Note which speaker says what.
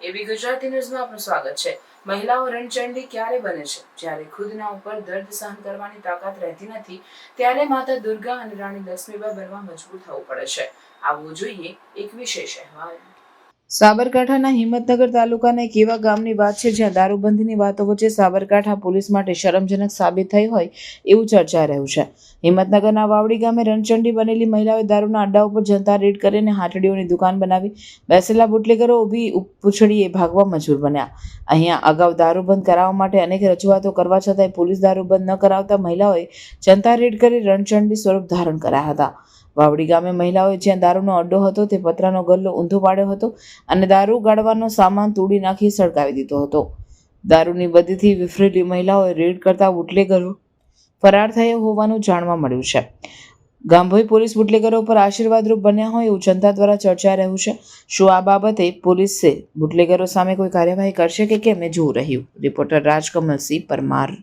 Speaker 1: વી ગુજરાતી ન્યૂઝમાં આપનું સ્વાગત છે. મહિલાઓ રણચંડી ક્યારે બને છે? જ્યારે ખુદના ઉપર દર્દ સહન કરવાની તાકાત રહેતી નથી, ત્યારે માતા દુર્ગા અને રાણી લક્ષ્મીબાઈ બનવા મજબૂર થવું પડે છે. આવવું જોઈએ એક વિશેષ અહેવાલ. સાબરકાંઠાના હિંમતનગર તાલુકાના એક એવા ગામની વાત છે જ્યાં દારૂબંધીની વાતો વચ્ચે સાબરકાંઠા પોલીસ માટે શરમજનક સાબિત થઈ હોય એવું ચર્ચાઈ રહ્યું છે. હિંમતનગરના વાવડી ગામે રણચંડી બનેલી મહિલાઓએ દારૂના અડ્ડા ઉપર જનતા રેડ કરીને હાટડીઓની દુકાન બનાવી બેસેલા બુટલેગરો ઊભી પૂછડીએ ભાગવા મજૂર બન્યા. અહીંયા અગાઉ દારૂ બંધ કરાવવા માટે અનેક રજૂઆતો કરવા છતાંય પોલીસ દારૂ બંધ ન કરાવતા મહિલાઓએ જનતા રેડ કરી રણચંડી સ્વરૂપ ધારણ કર્યા હતા. વાવડી ગામે મહિલાઓએ જ્યાં દારૂનો અડ્ડો હતો તે પતરાનો ગલ્લો ઊંધો પાડ્યો હતો અને દારૂ ગાળવાનો સામાન તોડી નાખી સળગાવી દીધો હતો. દારૂની બદીથી વિફરેલી મહિલાઓએ રેડ કરતા બુટલેગરો ફરાર થયા હોવાનું જાણવા મળ્યું છે. ગામભોઈ પોલીસ બુટલેગરો પર આશીર્વાદરૂપ બન્યા હોય એવું જનતા દ્વારા ચર્ચાઈ રહ્યું છે. શું આ બાબતે પોલીસે બુટલેગરો સામે કોઈ કાર્યવાહી કરશે કે કેમ એ જોવું રહ્યું. રિપોર્ટર રાજકમલસિંહ પરમાર.